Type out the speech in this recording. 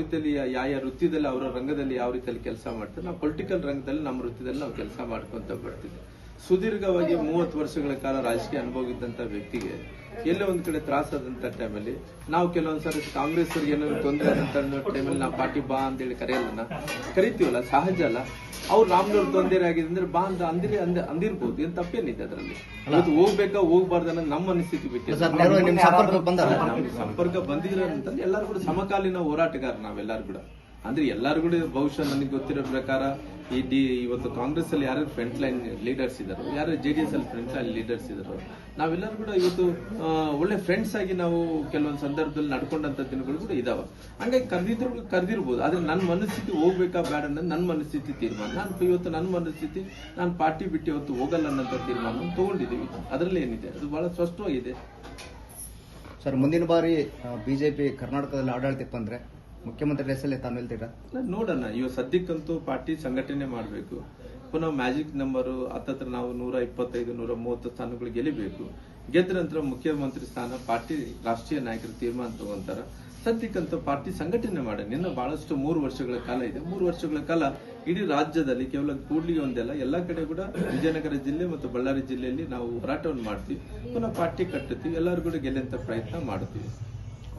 ರೀತಿಯಲ್ಲಿ ಯಾವ ಯಾವ ವೃತ್ತಿದಲ್ಲಿ ಅವರ ರಂಗದಲ್ಲಿ ಯಾವ ರೀತಿಯಲ್ಲಿ ಕೆಲಸ ಮಾಡ್ತಾರೆ, ನಾವು ಪೊಲಿಟಿಕಲ್ ರಂಗದಲ್ಲಿ ನಮ್ಮ ವೃತ್ತಿಯಲ್ಲಿ ನಾವು ಕೆಲಸ ಮಾಡ್ಕೊಂತ ಬರ್ತಿದ್ವಿ. ಸುದೀರ್ಘವಾಗಿ ಮೂವತ್ತು ವರ್ಷಗಳ ಕಾಲ ರಾಜಕೀಯ ಅನುಭವ ಇದ್ದಂತ ವ್ಯಕ್ತಿಗೆ ಎಲ್ಲ ಒಂದ್ ಕಡೆ ತ್ರಾಸಾದಂತ ಟೈಮಲ್ಲಿ ನಾವು ಕೆಲವೊಂದ್ಸರಿ ಕಾಂಗ್ರೆಸ್ ಅವ್ರಿಗೆ ಏನೋ ತೊಂದರೆ ಆದಂತ ಟೈಮಲ್ಲಿ ನಾವು ಪಾರ್ಟಿ ಬಾ ಅಂತೇಳಿ ಕರೆಯಲ್ಲ ಕರಿತೀವಲ್ಲ? ಸಹಜ ಅಲ್ಲ. ಅವ್ರು ರಾಮ್ನವ್ರ ತೊಂದರೆ ಆಗಿದೆ ಅಂದ್ರೆ ಬಾ ಅಂತ ಅಂದಿರಿ ಅಂದ ಅಂದಿರ್ಬೋದು. ಏನ್ ತಪ್ಪೇನಿದೆ ಅದರಲ್ಲಿ? ಅದು ಹೋಗ್ಬೇಕಾ ಹೋಗ್ಬಾರ್ದು ಅನ್ನೋದು ನಮ್ಮ ಅನಿಸ್ಥಿತಿ ಬಿಟ್ಟು ಸಂಪರ್ಕ ಬಂದಿದ್ರೆ ಅಂತಂದ್ರೆ ಎಲ್ಲರೂ ಕೂಡ ಸಮಕಾಲೀನ ಹೋರಾಟಗಾರ ನಾವೆಲ್ಲರೂ ಕೂಡ. ಅಂದ್ರೆ ಎಲ್ಲರೂ ಕೂಡ ಬಹುಶಃ ನನಗೆ ಗೊತ್ತಿರೋ ಪ್ರಕಾರ ಈ ಇವತ್ತು ಕಾಂಗ್ರೆಸ್ ಅಲ್ಲಿ ಯಾರು ಫ್ರಂಟ್ ಲೈನ್ ಲೀಡರ್ಸ್ ಇದಾರೋ, ಯಾರು ಜೆ ಡಿ ಎಸ್ ಅಲ್ಲಿ ಫ್ರಂಟ್ ಲೈನ್ ಲೀಡರ್ಸ್ ಇದಾರೋ, ನಾವೆಲ್ಲರೂ ಕೂಡ ಇವತ್ತು ಒಳ್ಳೆ ಫ್ರೆಂಡ್ಸ್ ಆಗಿ ನಾವು ಕೆಲವೊಂದು ಸಂದರ್ಭದಲ್ಲಿ ನಡ್ಕೊಂಡಂತ ದಿನಗಳು ಕೂಡ ಇದಾವೆ. ಹಂಗಾಗಿ ಕರೆದಿದ್ರು ಕರೆದಿರ್ಬೋದು. ಆದ್ರೆ ನನ್ನ ಮನಸ್ಥಿತಿ ಹೋಗ್ಬೇಕಾ ಬೇಡ ಅನ್ನೋದು ನನ್ನ ಮನಸ್ಥಿತಿ ತೀರ್ಮಾನ. ನಾನು ಇವತ್ತು ನನ್ನ ಮನಸ್ಥಿತಿ, ನಾನು ಪಾರ್ಟಿ ಬಿಟ್ಟು ಇವತ್ತು ಹೋಗಲ್ಲ ಅನ್ನೋಂಥ ತೀರ್ಮಾನ ತಗೊಂಡಿದ್ದೀವಿ. ಅದರಲ್ಲಿ ಏನಿದೆ? ಅದು ಬಹಳ ಸ್ಪಷ್ಟವಾಗಿದೆ. ಸರ್, ಮುಂದಿನ ಬಾರಿ ಬಿಜೆಪಿ, ಕರ್ನಾಟಕದಲ್ಲಿ ಆಡಳಿತಕ್ಕೆ ಬಂದ್ರೆ ಮುಖ್ಯಮಂತ್ರಿ ಹೆಸರಲ್ಲಿ ತಾನು ಹೇಳ್ತೀರಾ? ನೋಡೋಣ. ಇವಾಗ ಸದ್ಯಕ್ಕಂತೂ ಪಾರ್ಟಿ ಸಂಘಟನೆ ಮಾಡಬೇಕು. ಪುನಃ ಮ್ಯಾಜಿಕ್ ನಂಬರ್, ಹತ್ತತ್ರ ನಾವು ನೂರ ಇಪ್ಪತ್ತೈದು, ನೂರ ಮೂವತ್ತು ಸ್ಥಾನಗಳು ಗೆಲ್ಲಬೇಕು. ಗೆದ್ದ ನಂತರ ಮುಖ್ಯಮಂತ್ರಿ ಸ್ಥಾನ, ಪಾರ್ಟಿ, ರಾಷ್ಟ್ರೀಯ ನಾಯಕರು ತೀರ್ಮಾನ ತಗೊಂತಾರ. ಸದ್ಯಕ್ಕಂತೂ ಪಾರ್ಟಿ ಸಂಘಟನೆ ಮಾಡ. ನಿನ್ನ ಬಹಳಷ್ಟು ಮೂರು ವರ್ಷಗಳ ಕಾಲ ಇದೆ. ಮೂರು ವರ್ಷಗಳ ಕಾಲ ಇಡೀ ರಾಜ್ಯದಲ್ಲಿ ಕೇವಲ ಕೂಡ್ಲಿಗೆ ಒಂದೆಲ್ಲ, ಎಲ್ಲಾ ಕಡೆ ಕೂಡ ವಿಜಯನಗರ ಜಿಲ್ಲೆ ಮತ್ತು ಬಳ್ಳಾರಿ ಜಿಲ್ಲೆಯಲ್ಲಿ ನಾವು ಹೋರಾಟವನ್ನು ಮಾಡ್ತೀವಿ. ಪುನಃ ಪಾರ್ಟಿ ಕಟ್ಟುತ್ತೀವಿ. ಎಲ್ಲರೂ ಕೂಡ ಗೆಲ್ಲಂತ ಪ್ರಯತ್ನ ಮಾಡ್ತೀವಿ